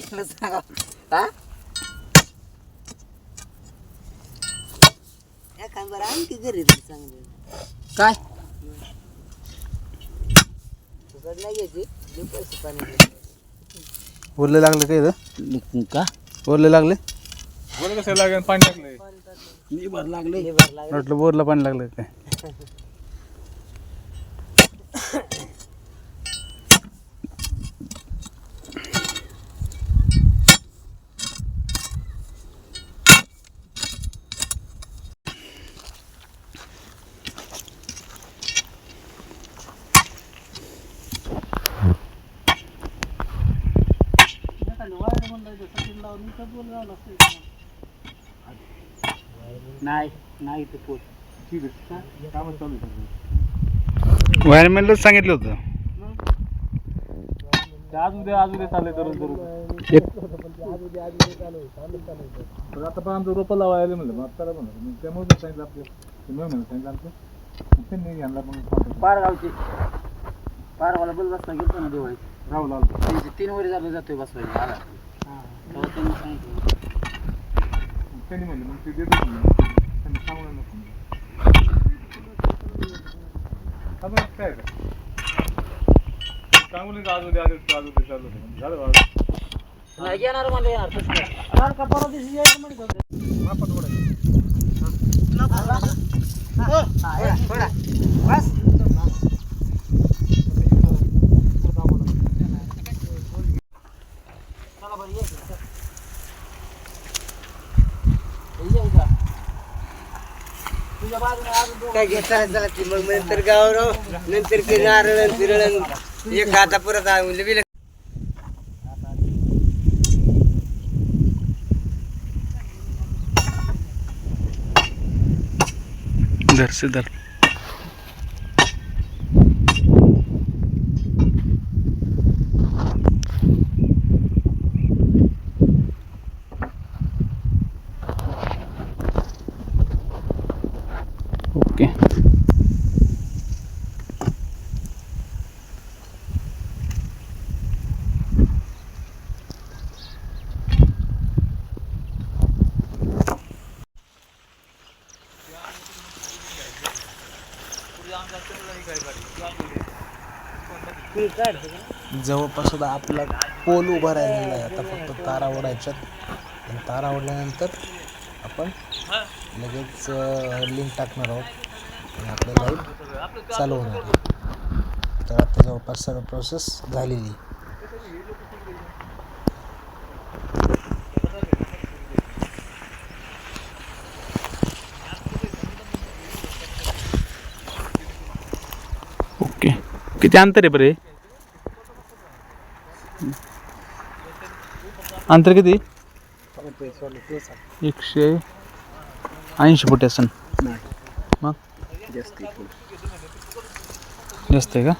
कशाला सांगा. हा? एखाद आणखी घरी चांगलं. काय? तुझं नाही घ्यायची? पैसे पाणी लागले काय इथं? का? ओरले लागले? बोल कसं लागेल? पाणी टाकलंय. निभर लागले. वाटलं बोरला पाणी लागलं काय? नाही नाही ते पोट ठीक आहे. कामं चालू. वायरमॅनलाच सांगितलं होतं. ते आज उद्या आज उद्या चाललंय दररोज दररोज एक तर आता पण आमचं रोपं लावायला म्हणलं मग आता म्हणलं. मग त्यामुळे पण सांगितलं आपलं ते म्हणलं सांगितलं आमचं. मग त्यांनी आणला मग पारगावचे. पारगावला बल बसता गेलतो ना दिवाळीत राहुल त्यांचे तीन वर झालं जातोय बसवायला. आला. तेव्हा त्यांनी सांगितलं मग त्यांनी म्हणलं मग ते देतो म्हणलं. त्यांनी सांगून नको म्हणलं. आता काय का सांगून आज उद्या आज उद्या आज उद्या चालू होतं. झालं बा. नाही येणार म्हणलं येणार तसं नाही. येणार का परवा दिवशी यायचं म्हणत होते. हा, या, थोडा. बस चला बरं ये. हे ये इथं. तुझ्या बाजूने अजून दोन काय घेता झाला की मग नंतर गावराव नंतर ते नारळ फिरळ एक आता परत आणलं बिल. धर से ओके. जवळपास सुद्धा आपला पोल उभा राहिलेला आहे. आता फक्त तारा ओढायच्यात. आणि तारा ओढल्यानंतर आपण लगेच लिंक टाकणार आहोत. आणि आपलं लाइट चालू होणार आहे. तर आता जवळपास सर्व प्रोसेस झालेली. ओके किती अंतर आहे बरं? अंतर किती एकशे ऐंशी फूट असन जास्त आहे जास्त आहे का?